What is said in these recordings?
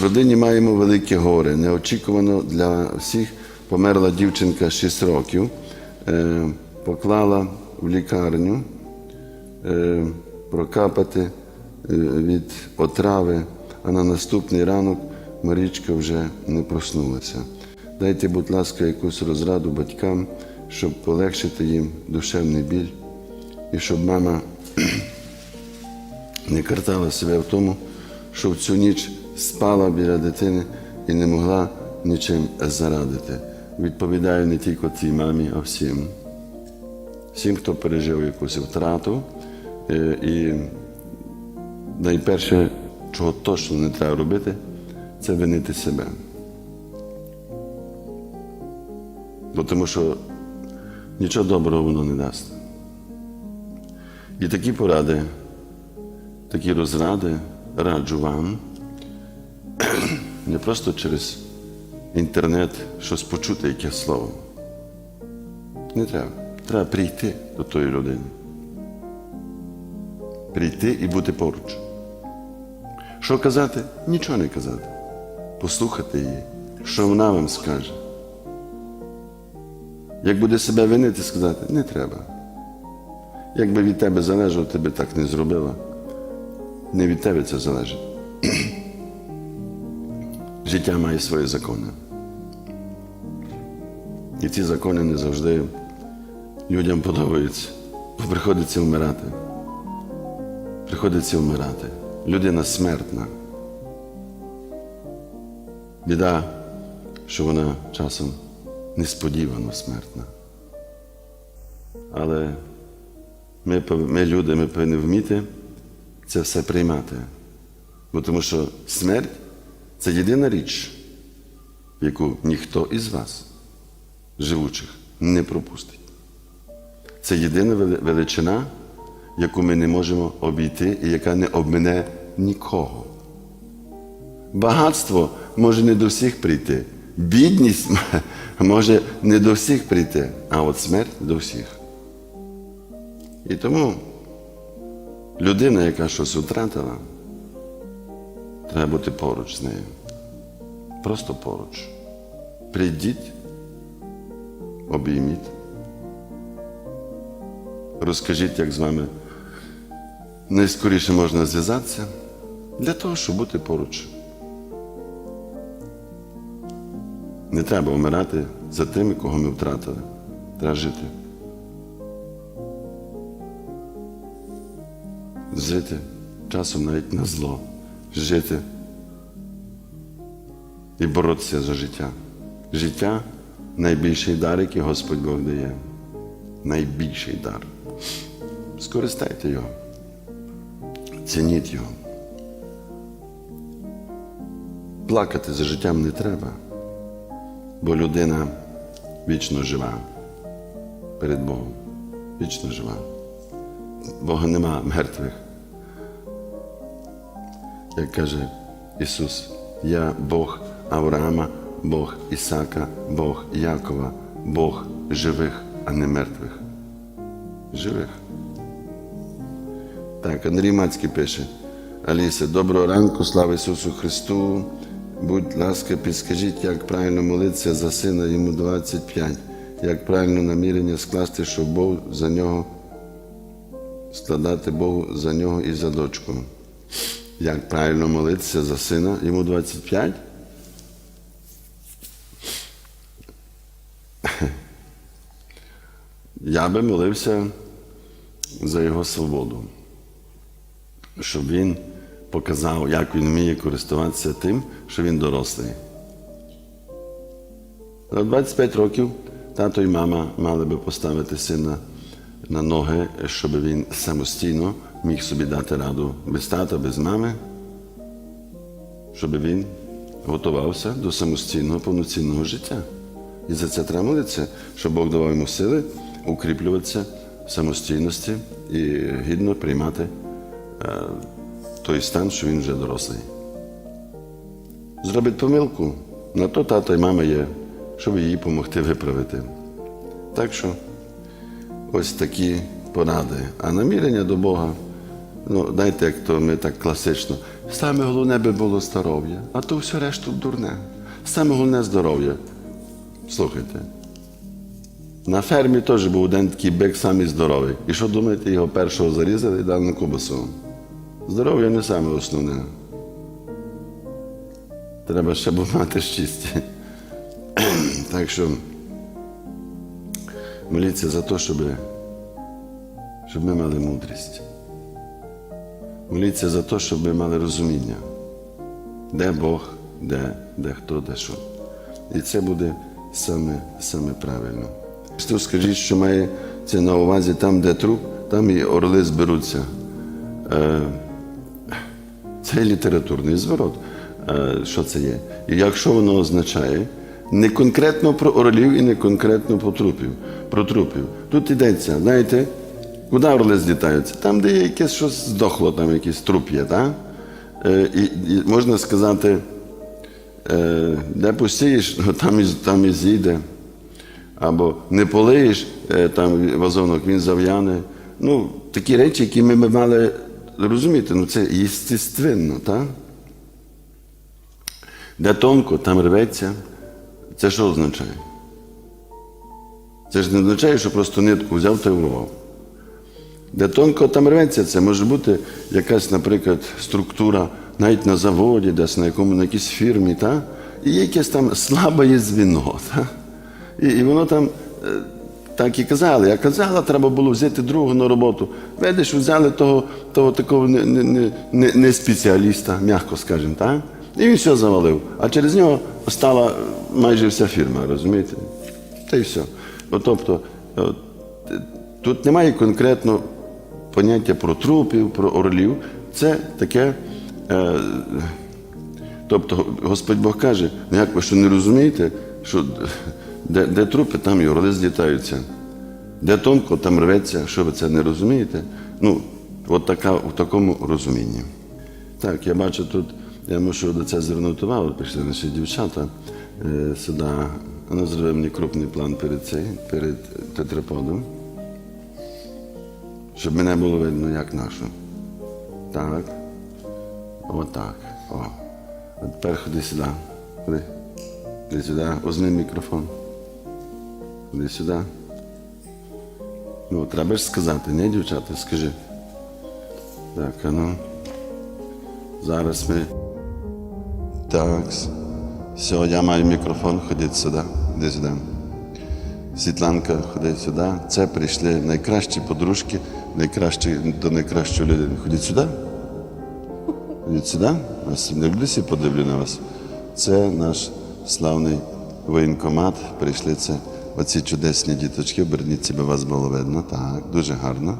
В родині маємо велике горе. Неочікувано для всіх померла дівчинка 6 років, е, поклала в лікарню е, прокапати е, від отрави, а на наступний ранок Марічка вже не проснулася. Дайте, будь ласка, якусь розраду батькам, щоб полегшити їм душевний біль, і щоб мама не картала себе в тому, що в цю ніч спала біля дитини і не могла нічим зарадити. Відповідаю не тільки цій мамі, а всім. Всім, хто пережив якусь втрату. Е, І найперше, чого точно не треба робити, це винити себе. Бо тому що нічого доброго воно не дасть. І такі поради, такі розради раджу вам не просто через інтернет щось почути, яке слово. Не треба. Треба прийти до тої людини. Прийти і бути поруч. Що казати? Нічого не казати. Послухати її, що вона вам скаже. Як буде себе винити, сказати, не треба. Якби від тебе залежало, ти би так не зробила. Не від тебе це залежить. Життя має свої закони. І ці закони не завжди людям подобаються. Приходиться вмирати. Приходиться вмирати. Людина смертна. Біда, що вона часом несподівано смертна. Але ми, ми люди, ми повинні вміти це все приймати. Бо тому що смерть це єдина річ, яку ніхто із вас, живучих, не пропустить. Це єдина величина, яку ми не можемо обійти і яка не обмине нікого. Багатство може не до всіх прийти. Бідність може не до всіх прийти, а от смерть до всіх. І тому людина, яка щось втратила, треба бути поруч з нею. Просто поруч. Прийдіть, обійміть. Розкажіть, як з вами найскоріше можна зв'язатися для того, щоб бути поруч. Не треба вмирати за тими, кого ми втратили. Треба жити. Жити часом навіть на зло. Жити і боротися за життя. Життя найбільший дар, який Господь Бог дає. Найбільший дар. Скористайте його. Цініть його. Плакати за життям не треба, бо людина вічно жива перед Богом. Вічно жива. Бога нема мертвих. Як каже Ісус, я Бог Авраама, Бог Ісака, Бог Якова, Бог живих, а не мертвих. Живих. Так, Андрій Мацький пише. Аліса, доброго ранку, слава Ісусу Христу. Будь ласка, підскажіть, як правильно молитися за сина йому 25, як правильно намірення скласти, щоб Бог за нього складати Богу за нього і за дочку. Як правильно молитися за сина йому 25? Я би молився за його свободу, щоб він показав, як він вміє користуватися тим, що він дорослий. На 25 років тато і мама мали би поставити сина на ноги, щоб він самостійно міг собі дати раду без тата, без мами, щоб він готувався до самостійного повноцінного життя. І за це треба молитися, щоб Бог давав йому сили укріплюватися в самостійності і гідно приймати е, той стан, що він вже дорослий. Зробить помилку, на то тато і мама є, щоб їй допомогти виправити. Так що ось такі поради. А намірення до Бога, ну, знаєте, як то ми так класично, Саме головне би було здоров'я, а то все решту дурне. Саме головне здоров'я. Слухайте. На фермі теж був один такий бик самий здоровий. І що думаєте, його першого зарізали і дали на кубасу? Здоров'я не саме основне. Треба ще б мати щастя. Так що моліться за те, щоб, щоб ми мали мудрість. Моліться за те, щоб ми мали розуміння, де Бог, де, де хто, де що. І це буде саме, саме правильно. Христос скажіть, що має це на увазі там, де труп, там і орли зберуться. Е, це літературний зворот. Е, Що це є? І якщо воно означає не конкретно про орлів і не конкретно про трупів, про трупів. Тут йдеться, знаєте, куди орли злітаються? Там, де є якесь щось здохло, там якийсь труп є, так? Е, І, і можна сказати, е, де посієш, ну, там і, там і зійде. Або не полиєш е, там вазонок, він зав'яне. Ну, такі речі, які ми б мали розуміти, ну це єстественно, так? Де тонко, там рветься. Це що означає? Це ж не означає, що просто нитку взяв та й урвав. Де тонко там рветься, це може бути якась, наприклад, структура навіть на заводі, десь на якому на якійсь фірмі, та? і якесь там слабе звіно. Та? І, і воно там е, так і казали. А казала, треба було взяти другу на роботу. Видиш, взяли того, того такого не, не, не, не, спеціаліста, м'яко скажемо, так? І він все завалив. А через нього стала майже вся фірма, розумієте? Та й все. От, тобто, тут немає конкретно поняття про трупів, про орлів. Це таке. Е, тобто Господь Бог каже, ну як ви що не розумієте, що де, де трупи, там і орли злітаються. Де тонко, там рветься, що ви це не розумієте? Ну, от така, в такому розумінні. Так, я бачу тут, я мушу до це звернути увагу, прийшли наші дівчата е, сюди. Вона зробила мені крупний план перед цей, перед тетраподом, щоб мене було видно, як нашу. Так. Отак. О. А тепер ходи сюди. Ходи. Ходи сюди. Возьми мікрофон. Ходи сюди. Ну, треба ж сказати, не дівчата, скажи. Так, ну. Зараз ми. Так. Все, я маю мікрофон, ходіть сюди. Іди сюди. Світланка, ходи сюди. Це прийшли найкращі подружки, найкращі до найкращої людини. Ходіть сюди. Ходіть сюди. Ось не люблюся, подивлю на вас. Це наш славний воєнкомат. Прийшли це оці чудесні діточки. Оберніть себе, вас було видно. Так, дуже гарно.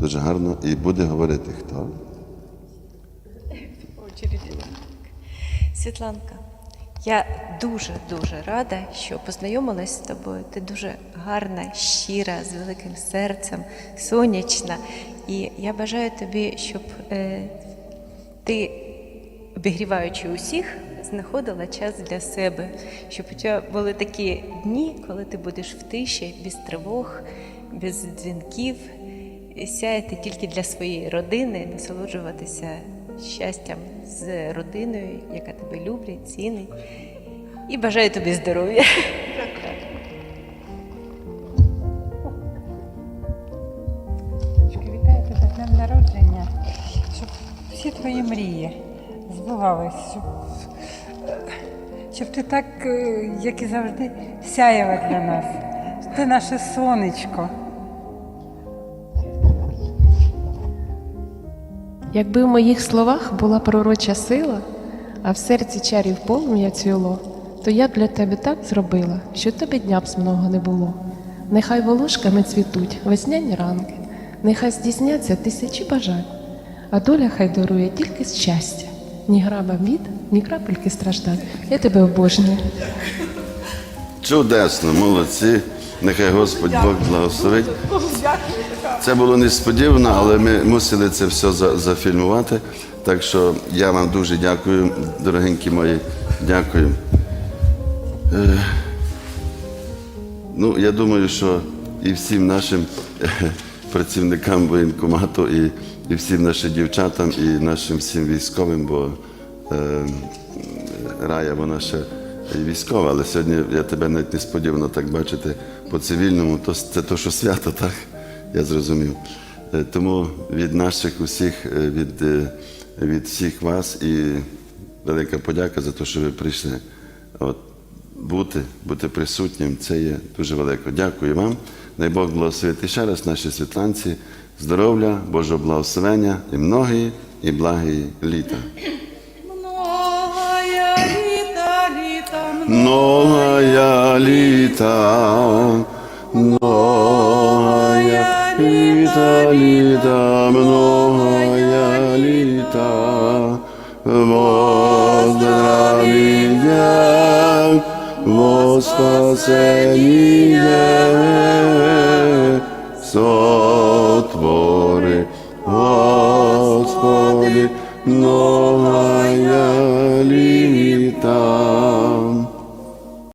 Дуже гарно. І буде говорити хто? Світланка, я дуже-дуже рада, що познайомилась з тобою. Ти дуже гарна, щира, з великим серцем, сонячна. І я бажаю тобі, щоб е, ти, обігріваючи усіх, знаходила час для себе, щоб у тебе були такі дні, коли ти будеш в тиші, без тривог, без дзвінків, сяяти тільки для своєї родини, насолоджуватися щастям з родиною, яка тебе люблять, цінить. І бажаю тобі здоров'я. Вітаю тебе з днем народження, щоб всі твої мрії збувались, щоб, щоб ти так, е, як і завжди, сяяла для нас. Ти наше сонечко. Якби в моїх словах була пророча сила, а в серці чарів полум'я цвіло, то я для тебе так зробила, що тобі дня б з много не було. Нехай волошками цвітуть весняні ранки, нехай здійсняться тисячі бажань, а доля хай дарує тільки щастя, ні грама бід, ні крапельки страждань. Я тебе обожнюю. Чудесно, молодці. Нехай Господь Бог благословить. Це було несподівано, але ми мусили це все зафільмувати. Так що я вам дуже дякую, дорогенькі мої. Дякую. Е, Ну, я думаю, що і всім нашим е, працівникам воєнкомату, і, і всім нашим дівчатам, і нашим всім військовим, бо е, Рая, вона ще військова, але сьогодні я тебе навіть несподівано так бачити по цивільному, то це то, що свято, так? Я зрозумів. Е, Тому від наших усіх, е, від, е, від всіх вас і велика подяка за те, що ви прийшли. От, бути, бути присутнім, це є дуже велико. Дякую вам. Дай Бог благословити ще раз нашій світланці, здоров'я, Божого благословення і многії і благії літа. Многая літа, многая літа, літа, многая літа, во здравие, во Господи, многая літа.